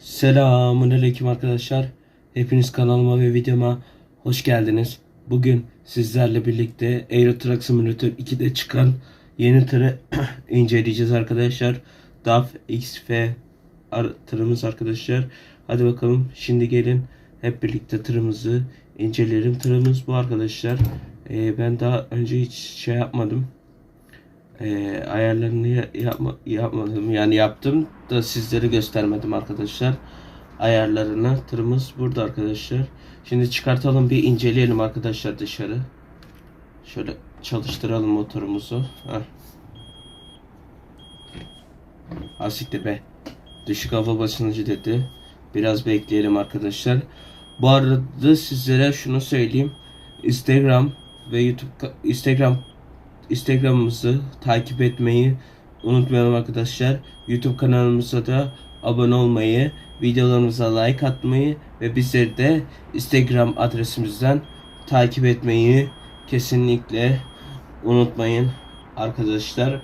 Selamun aleyküm arkadaşlar. Hepiniz kanalıma ve videoma hoş geldiniz. Bugün sizlerle birlikte Euro Truck Simulator 2'de çıkan yeni tırı inceleyeceğiz arkadaşlar. DAF XF tırımız arkadaşlar. Hadi bakalım şimdi gelin hep birlikte tırımızı inceleyelim. Tırımız bu arkadaşlar. Ee, ben daha önce hiç şey yapmadım. Ee, ayarlarını ya- yapma, yapmadım. Yani yaptım da sizlere göstermedim arkadaşlar. Ayarlarını. Tırımız burada arkadaşlar. Şimdi çıkartalım bir inceleyelim arkadaşlar dışarı. Şöyle çalıştıralım motorumuzu. Heh. be. Düşük hava basıncı dedi. Biraz bekleyelim arkadaşlar. Bu arada sizlere şunu söyleyeyim. Instagram ve YouTube Instagram Instagram'ımızı takip etmeyi unutmayalım arkadaşlar. YouTube kanalımıza da abone olmayı, videolarımıza like atmayı ve bizleri de Instagram adresimizden takip etmeyi kesinlikle unutmayın arkadaşlar.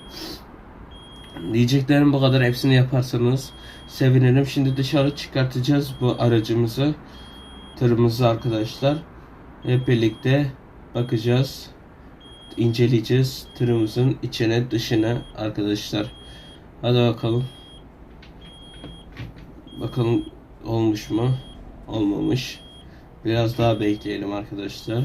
Diyeceklerim bu kadar. Hepsini yaparsanız sevinirim. Şimdi dışarı çıkartacağız bu aracımızı. Tırımızı arkadaşlar. Hep birlikte bakacağız inceleyeceğiz tırımızın içine dışına arkadaşlar. Hadi bakalım. Bakalım olmuş mu? Olmamış. Biraz daha bekleyelim arkadaşlar.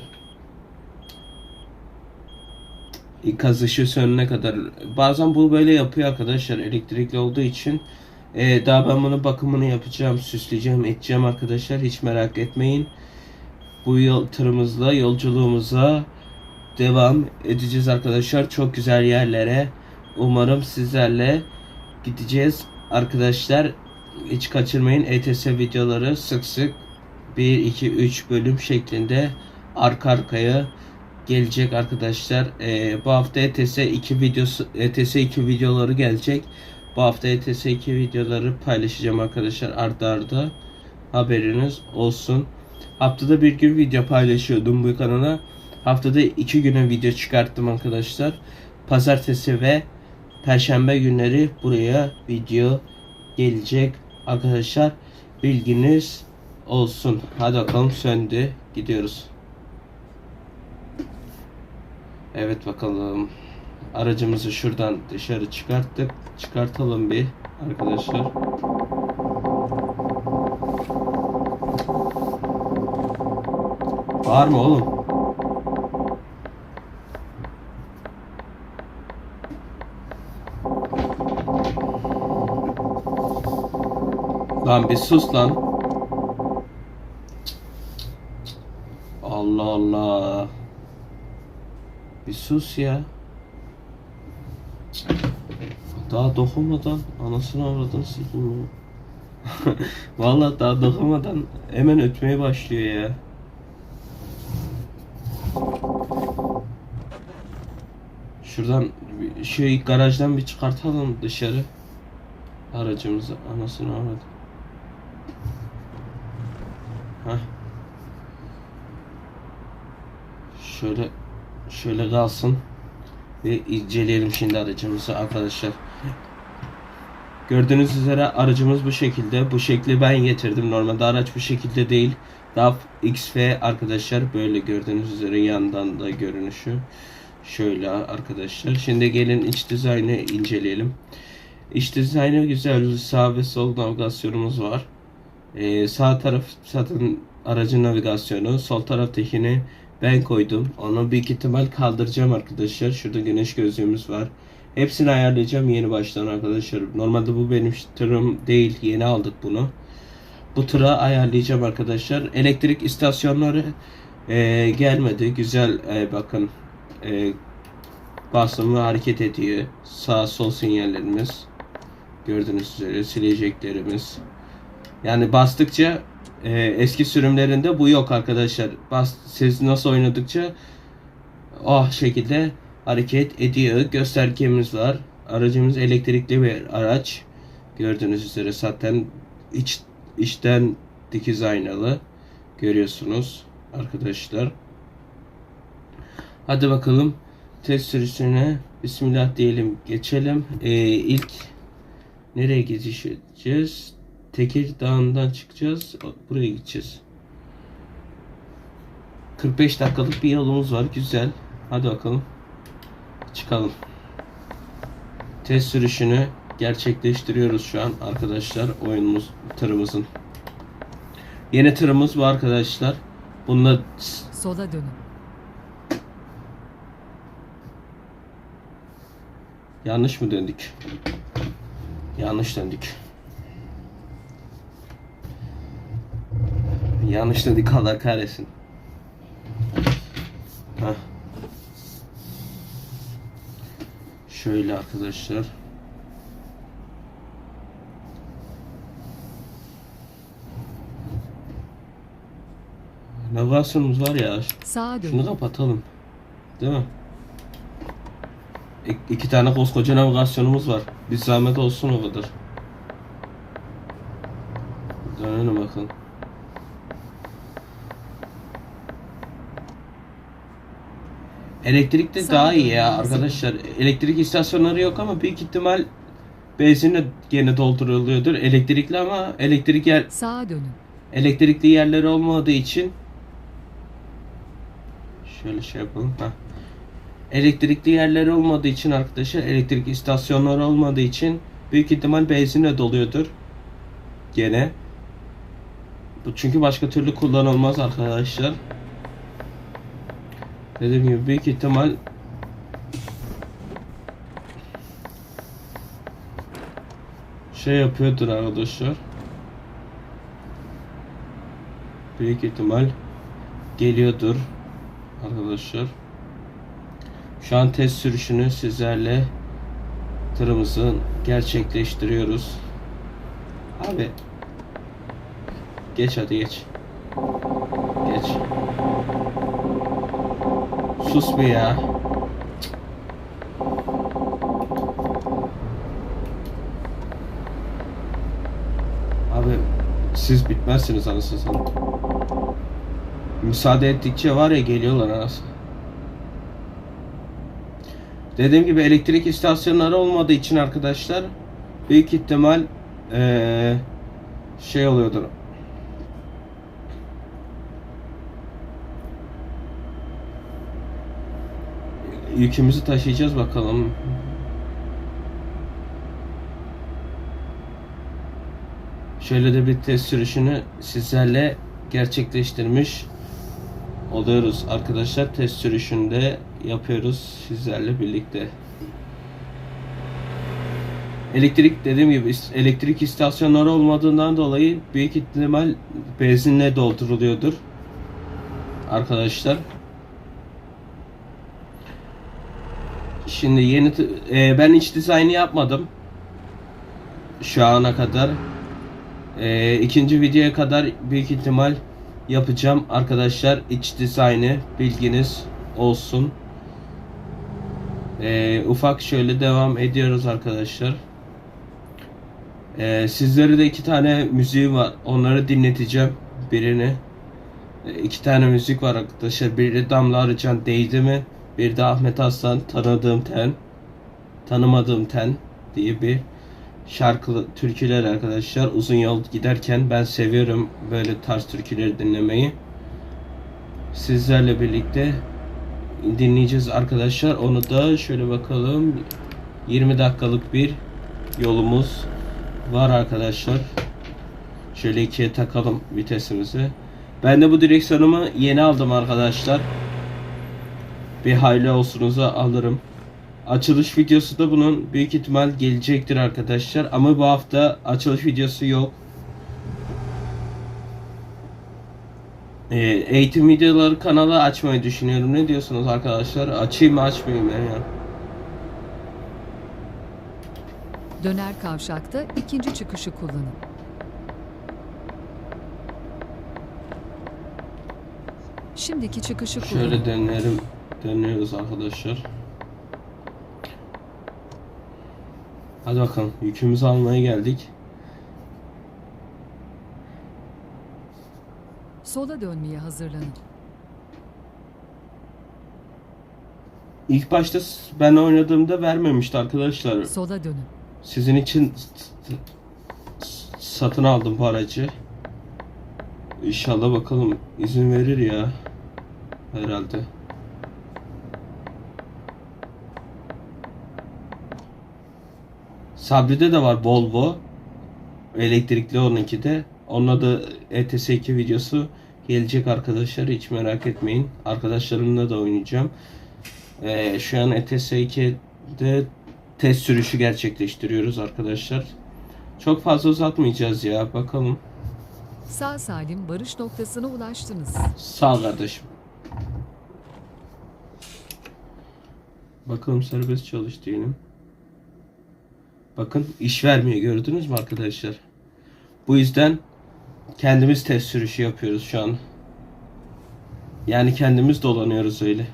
İkaz ışığı sönene kadar. Bazen bu böyle yapıyor arkadaşlar elektrikli olduğu için. Ee, daha ben bunun bakımını yapacağım, süsleyeceğim, edeceğim arkadaşlar. Hiç merak etmeyin. Bu yol tırımızla yolculuğumuza devam edeceğiz arkadaşlar. Çok güzel yerlere. Umarım sizlerle gideceğiz arkadaşlar. Hiç kaçırmayın. ETS videoları sık sık 1 2 3 bölüm şeklinde arka arkaya gelecek arkadaşlar. Ee, bu hafta ETS 2 videosu ETS 2 videoları gelecek. Bu hafta ETS 2 videoları paylaşacağım arkadaşlar arda arda. Haberiniz olsun. Haftada bir gün video paylaşıyordum bu kanala. Haftada iki güne video çıkarttım arkadaşlar. Pazartesi ve Perşembe günleri buraya video gelecek arkadaşlar. Bilginiz olsun. Hadi bakalım söndü. Gidiyoruz. Evet bakalım. Aracımızı şuradan dışarı çıkarttık. Çıkartalım bir arkadaşlar. Var mı oğlum? Lan bir sus lan. Allah Allah. Bir sus ya. Daha dokunmadan anasını avradını sildim ya. Vallahi daha dokunmadan hemen ötmeye başlıyor ya. Şuradan şu garajdan bir çıkartalım dışarı. Aracımızı anasını avradı. Heh. Şöyle şöyle kalsın ve inceleyelim şimdi aracımızı arkadaşlar. Gördüğünüz üzere aracımız bu şekilde. Bu şekli ben getirdim. Normalde araç bu şekilde değil. DAF XF arkadaşlar böyle gördüğünüz üzere yandan da görünüşü. Şöyle arkadaşlar. Şimdi gelin iç dizaynı inceleyelim. İç dizaynı güzel. Sağ ve sol navigasyonumuz var. Ee, sağ taraf zaten aracın navigasyonu. Sol taraftakini ben koydum. Onu büyük ihtimal kaldıracağım arkadaşlar. Şurada güneş gözlüğümüz var. Hepsini ayarlayacağım yeni baştan arkadaşlar. Normalde bu benim tırım değil. Yeni aldık bunu. Bu tıra ayarlayacağım arkadaşlar. Elektrik istasyonları e, gelmedi. Güzel e, bakın. E, basımı hareket ediyor. Sağ sol sinyallerimiz. Gördüğünüz üzere sileceklerimiz. Yani bastıkça e, eski sürümlerinde bu yok arkadaşlar. Bas, siz nasıl oynadıkça o şekilde hareket ediyor. Göstergemiz var. Aracımız elektrikli bir araç. Gördüğünüz üzere zaten iç içten dikiz aynalı. Görüyorsunuz arkadaşlar. Hadi bakalım test sürüsüne Bismillah diyelim geçelim. Ee, ilk nereye geçeceğiz? Tekirdağ'dan çıkacağız. Buraya gideceğiz. 45 dakikalık bir yolumuz var. Güzel. Hadi bakalım. Çıkalım. Test sürüşünü gerçekleştiriyoruz şu an arkadaşlar oyunumuz tırımızın. Yeni tırımız bu arkadaşlar. Bununla Sola dönün. yanlış mı döndük? Yanlış döndük. Yanlış döndük Allah kahretsin. Heh. Şöyle arkadaşlar. Navigasyonumuz var ya. Sağa Şunu dönün. kapatalım. Değil mi? İ- iki tane koskoca navigasyonumuz var. Bir zahmet olsun o kadar. Dönelim bakalım. Elektrik de Sağ daha iyi ya dönmenizi- arkadaşlar. Elektrik istasyonları yok ama büyük ihtimal benzinle gene dolduruluyordur. Elektrikli ama elektrik yer Sağa dönün. elektrikli yerleri olmadığı için şöyle şey yapalım. Heh. Elektrikli yerleri olmadığı için arkadaşlar elektrik istasyonları olmadığı için büyük ihtimal benzinle doluyordur. Gene. Bu çünkü başka türlü kullanılmaz arkadaşlar. Dediğim gibi büyük ihtimal şey yapıyordur arkadaşlar. Büyük ihtimal geliyordur arkadaşlar. Şu an test sürüşünü sizlerle tırımızın gerçekleştiriyoruz. Abi geç hadi geç. Geç. Sus be ya. Abi siz bitmezsiniz anasını satayım. Müsaade ettikçe var ya geliyorlar anasını. Dediğim gibi elektrik istasyonları olmadığı için arkadaşlar büyük ihtimal eee, şey oluyordur. Yükümüzü taşıyacağız bakalım. Şöyle de bir test sürüşünü sizlerle gerçekleştirmiş oluyoruz arkadaşlar. Test sürüşünde yapıyoruz sizlerle birlikte. Elektrik dediğim gibi elektrik istasyonları olmadığından dolayı büyük ihtimal benzinle dolduruluyordur. Arkadaşlar. Şimdi yeni e, ben iç dizaynı yapmadım. Şu ana kadar. E, ikinci videoya kadar büyük ihtimal yapacağım arkadaşlar iç dizaynı bilginiz olsun. E, ufak şöyle devam ediyoruz arkadaşlar. E, sizlere de iki tane müziği var. Onları dinleteceğim. Birini. E, iki tane müzik var arkadaşlar. Biri Damla Arıcan Değdi mi? Bir de Ahmet Aslan Tanıdığım Ten. Tanımadığım Ten diye bir şarkılı türküler arkadaşlar. Uzun yol giderken ben seviyorum böyle tarz türküleri dinlemeyi. Sizlerle birlikte dinleyeceğiz arkadaşlar. Onu da şöyle bakalım. 20 dakikalık bir yolumuz var arkadaşlar. Şöyle ikiye takalım vitesimizi. Ben de bu direksiyonumu yeni aldım arkadaşlar. Bir hayli olsunuza alırım. Açılış videosu da bunun büyük ihtimal gelecektir arkadaşlar. Ama bu hafta açılış videosu yok. Ee, eğitim videoları kanalı açmayı düşünüyorum. Ne diyorsunuz arkadaşlar? Açayım mı açmayayım mı ya? Döner kavşakta ikinci çıkışı kullanın. Şimdiki çıkışı kullanın. Şöyle dönelim. Dönüyoruz arkadaşlar. Hadi bakalım. Yükümüzü almaya geldik. Sola dönmeye hazırlanın. İlk başta ben oynadığımda vermemişti arkadaşlar. Sola dönün. Sizin için satın aldım bu aracı. İnşallah bakalım izin verir ya. Herhalde. Sabri'de de var Volvo. Elektrikli onunki de. Onunla da ETS2 videosu gelecek arkadaşlar. Hiç merak etmeyin. Arkadaşlarımla da oynayacağım. Ee, şu an ETS2'de test sürüşü gerçekleştiriyoruz arkadaşlar. Çok fazla uzatmayacağız ya. Bakalım. Sağ salim varış noktasına ulaştınız. Sağ ol kardeşim. Bakalım serbest çalış diyelim. Bakın iş vermiyor gördünüz mü arkadaşlar? Bu yüzden kendimiz test sürüşü yapıyoruz şu an. Yani kendimiz dolanıyoruz öyle.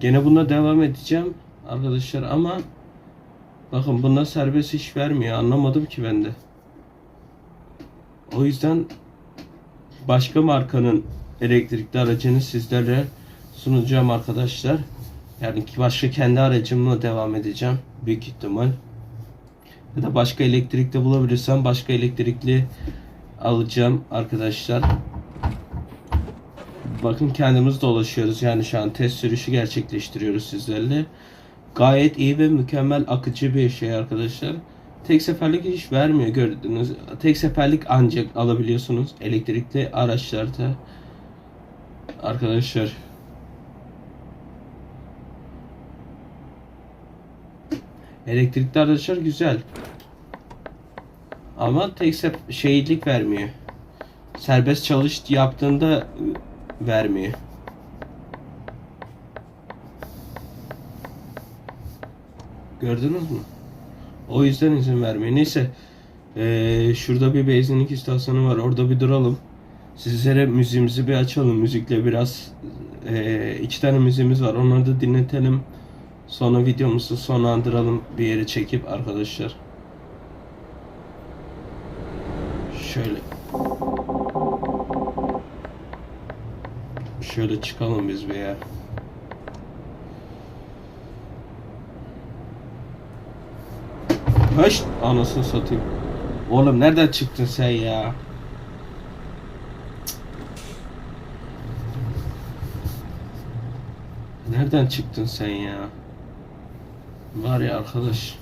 Gene buna devam edeceğim arkadaşlar ama bakın buna serbest iş vermiyor. Anlamadım ki ben de. O yüzden başka markanın elektrikli aracını sizlere sunacağım arkadaşlar. Yani başka kendi aracımla devam edeceğim büyük ihtimal. Ya da başka elektrikli bulabilirsem başka elektrikli alacağım arkadaşlar. Bakın kendimiz dolaşıyoruz yani şu an test sürüşü gerçekleştiriyoruz sizlerle. Gayet iyi ve mükemmel akıcı bir şey arkadaşlar. Tek seferlik iş vermiyor gördünüz. Tek seferlik ancak alabiliyorsunuz elektrikli araçlarda. Arkadaşlar. Elektrikli araçlar güzel. Ama tek şeylik vermiyor. Serbest çalış yaptığında vermiyor. Gördünüz mü? O yüzden izin vermiyor. Neyse. Ee, şurada bir benzinlik istasyonu var. Orada bir duralım. Sizlere müziğimizi bir açalım. Müzikle biraz ee, iki tane müziğimiz var. Onları da dinletelim. Sonra videomuzu sonlandıralım bir yere çekip arkadaşlar. Şöyle. Şöyle çıkalım biz bir ya. Haş anasını satayım. Oğlum nereden çıktın sen ya? Nereden çıktın sen ya? Var ya arkadaş.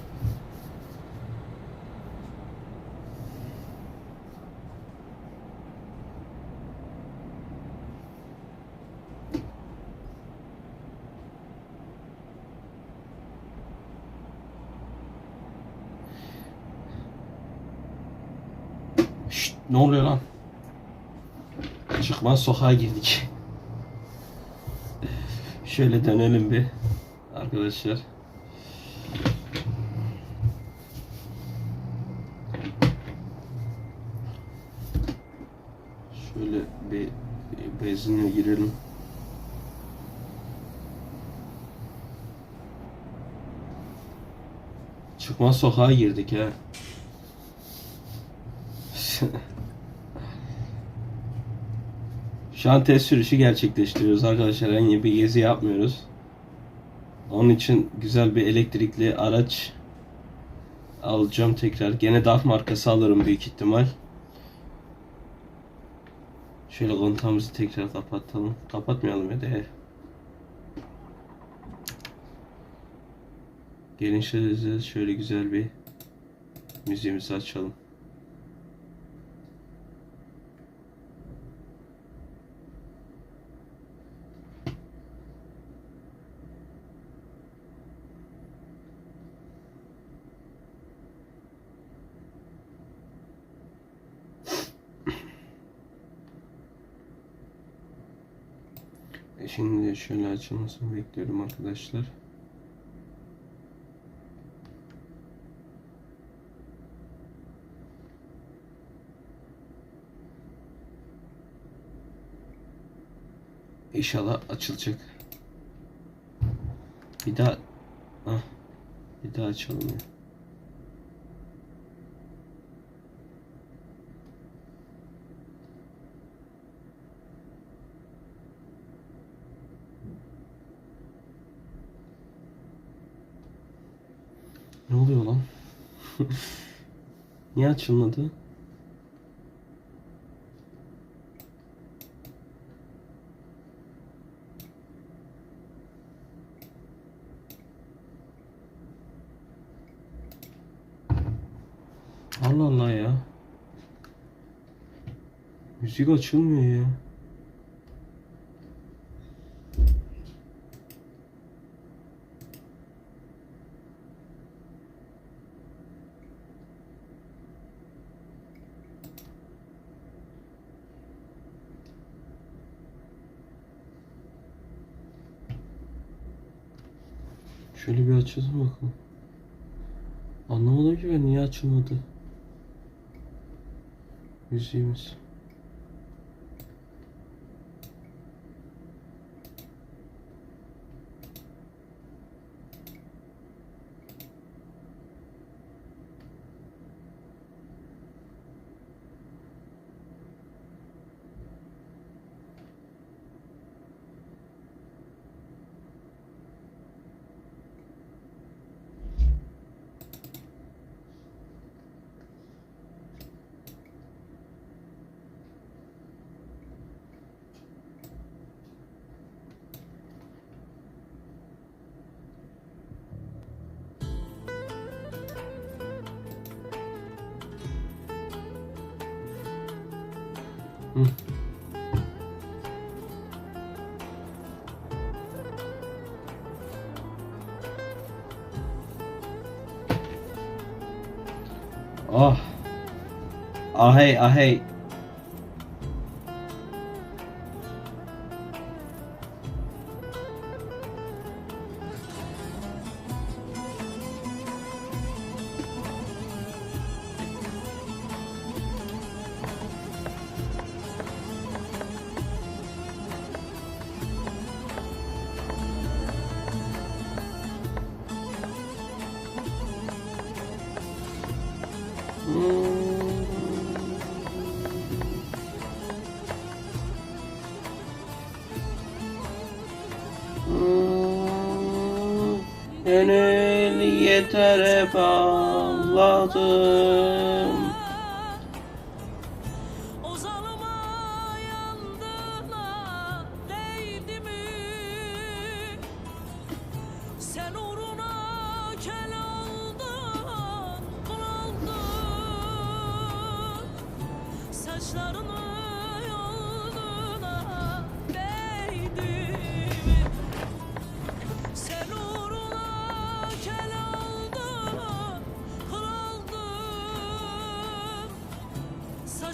Şşt, ne oluyor lan? Çıkmaz sokağa girdik. Şöyle dönelim bir arkadaşlar. Şöyle bir benzinliğe girelim. Çıkmaz sokağa girdik ha. Şu an test sürüşü gerçekleştiriyoruz arkadaşlar. Herhangi bir gezi yapmıyoruz. Onun için güzel bir elektrikli araç alacağım tekrar. Gene DAF markası alırım büyük ihtimal. Şöyle kontağımızı tekrar kapatalım. Kapatmayalım ya da. Gelin şöyle, şöyle güzel bir müziğimizi açalım. Şimdi şöyle açılmasını bekliyorum arkadaşlar. İnşallah açılacak. Bir daha ah, bir daha açalım ya. Ne oluyor lan? Niye açılmadı? Allah Allah ya. Müzik açılmıyor ya. Açalım bakalım. Anlamadım ki ben niye açılmadı. Müziğimiz. Oh, I hate, I hate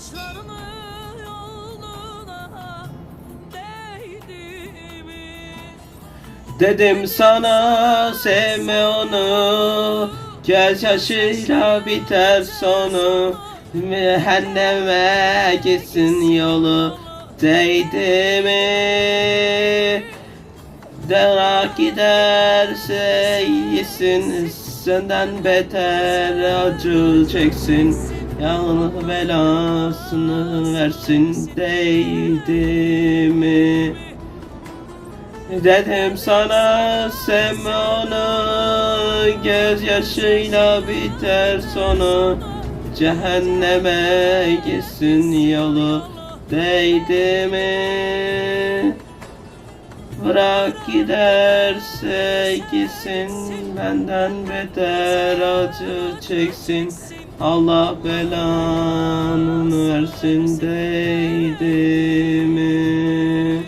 Saçlarını yoluna değdi mi? Dedim sana sevme onu. Gel yaşıyla biter sonu. Cehenneme gitsin yolu. Değdi mi? Derak giderse yesin. Senden beter acı çeksin Yalnız belasını versin Değdi mi? Dedim sana sevme onu Göz yaşıyla biter sonu Cehenneme gitsin yolu Değdi mi? Bırak giderse gitsin Benden beter acı çeksin Allah belanı versin Değdi mi?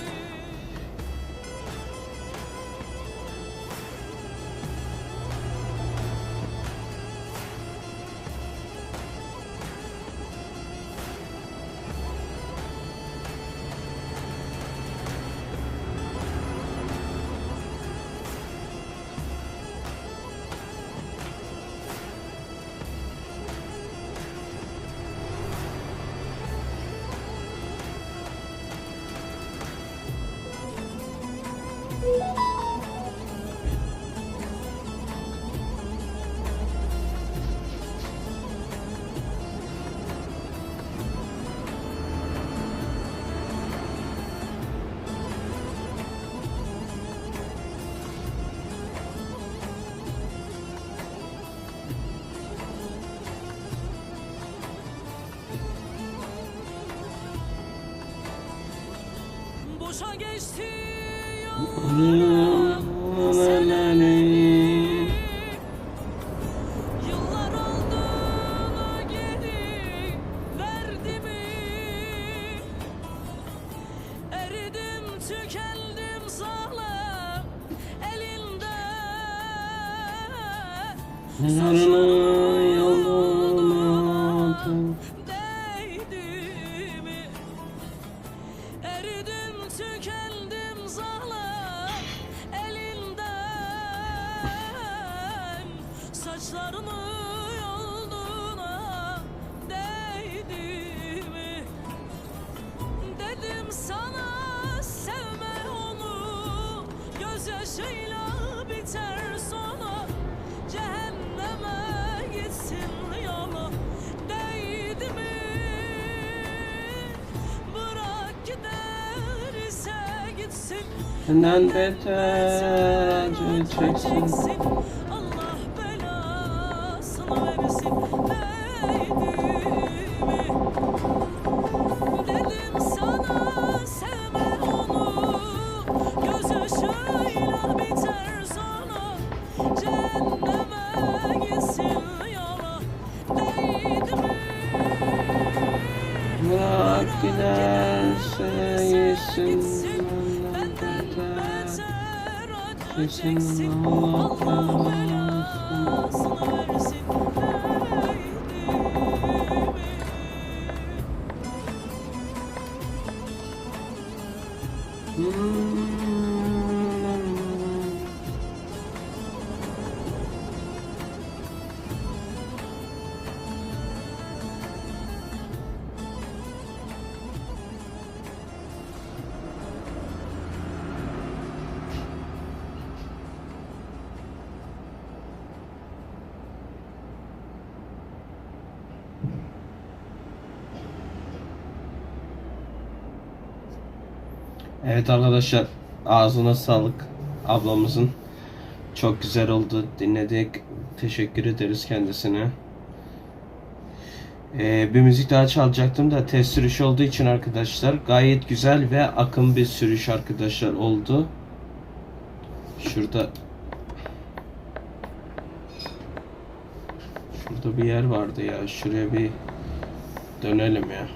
Boşa geçti yollarım Senden beter? Acı çeksin Mm-hmm. Evet arkadaşlar ağzına sağlık. Ablamızın çok güzel oldu dinledik. Teşekkür ederiz kendisine. Ee, bir müzik daha çalacaktım da test sürüş olduğu için arkadaşlar gayet güzel ve akın bir sürüş arkadaşlar oldu. Şurada şurada bir yer vardı ya şuraya bir dönelim ya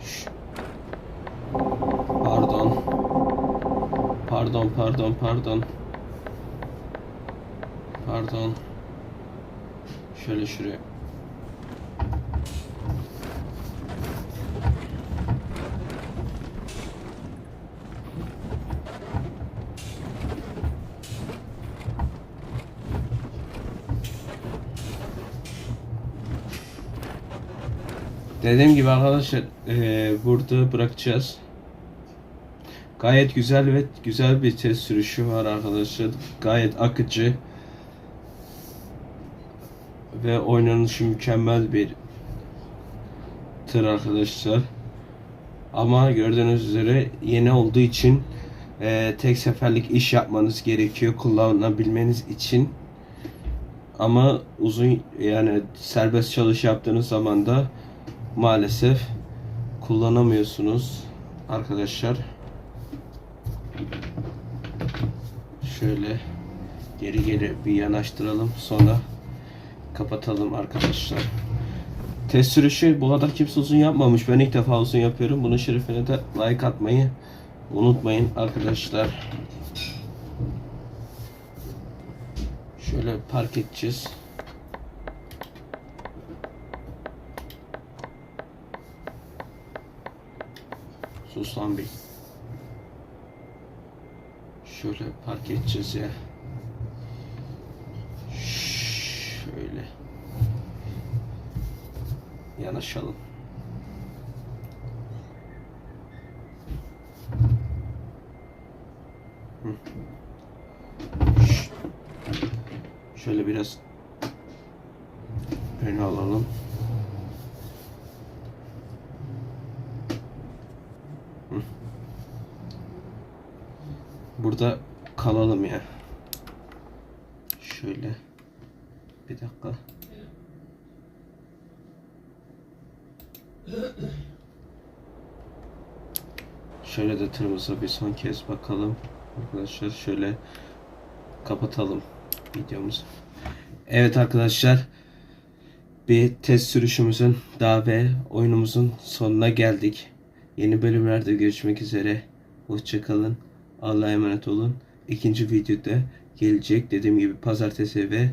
Şş. Pardon. Pardon, pardon, pardon. Şöyle şuraya. Dediğim gibi arkadaşlar eee, burada bırakacağız. Gayet güzel ve güzel bir test sürüşü var arkadaşlar. Gayet akıcı ve oynanışı mükemmel bir tır arkadaşlar. Ama gördüğünüz üzere yeni olduğu için eee, tek seferlik iş yapmanız gerekiyor kullanabilmeniz için. Ama uzun yani serbest çalış yaptığınız zaman da maalesef kullanamıyorsunuz arkadaşlar. Şöyle geri geri bir yanaştıralım sonra kapatalım arkadaşlar. Test sürüşü bu kadar kimse uzun yapmamış. Ben ilk defa uzun yapıyorum. Bunun şerefine de like atmayı unutmayın arkadaşlar. Şöyle park edeceğiz. Sus lan bir. Şöyle park edeceğiz ya. Şöyle. Yanaşalım. Şöyle biraz öne alalım. Burada kalalım ya. Şöyle. Bir dakika. Şöyle de tırımıza bir son kez bakalım. Arkadaşlar şöyle kapatalım videomuzu. Evet arkadaşlar bir test sürüşümüzün daha ve oyunumuzun sonuna geldik. Yeni bölümlerde görüşmek üzere. Hoşçakalın. Allah'a emanet olun. İkinci videoda gelecek. Dediğim gibi pazartesi ve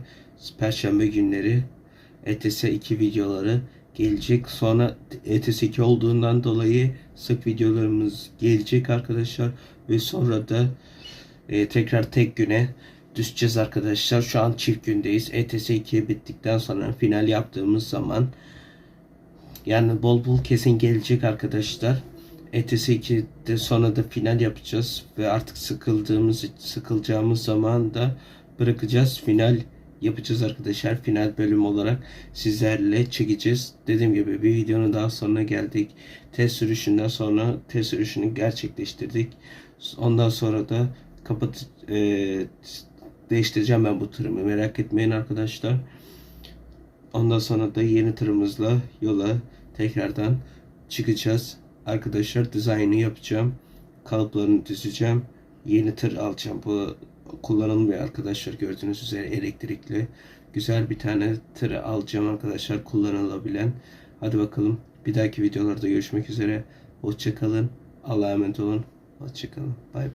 perşembe günleri ETS 2 videoları gelecek. Sonra ETS 2 olduğundan dolayı sık videolarımız gelecek arkadaşlar. Ve sonra da e, tekrar tek güne düşeceğiz arkadaşlar. Şu an çift gündeyiz. ETS 2 bittikten sonra final yaptığımız zaman yani bol bol kesin gelecek arkadaşlar. ETS 2'de sonra da final yapacağız ve artık sıkıldığımız sıkılacağımız zaman da bırakacağız. Final yapacağız arkadaşlar. Final bölüm olarak sizlerle çekeceğiz. Dediğim gibi bir videonun daha sonuna geldik. Test sürüşünden sonra test sürüşünü gerçekleştirdik. Ondan sonra da kapat e, değiştireceğim ben bu tırımı. Merak etmeyin arkadaşlar. Ondan sonra da yeni tırımızla yola tekrardan çıkacağız. Arkadaşlar dizaynı yapacağım. Kalıplarını düzeceğim. Yeni tır alacağım. Bu kullanılmıyor arkadaşlar gördüğünüz üzere elektrikli. Güzel bir tane tır alacağım arkadaşlar kullanılabilen. Hadi bakalım bir dahaki videolarda görüşmek üzere. Hoşçakalın. Allah'a emanet olun. Hoşçakalın. Bay bay.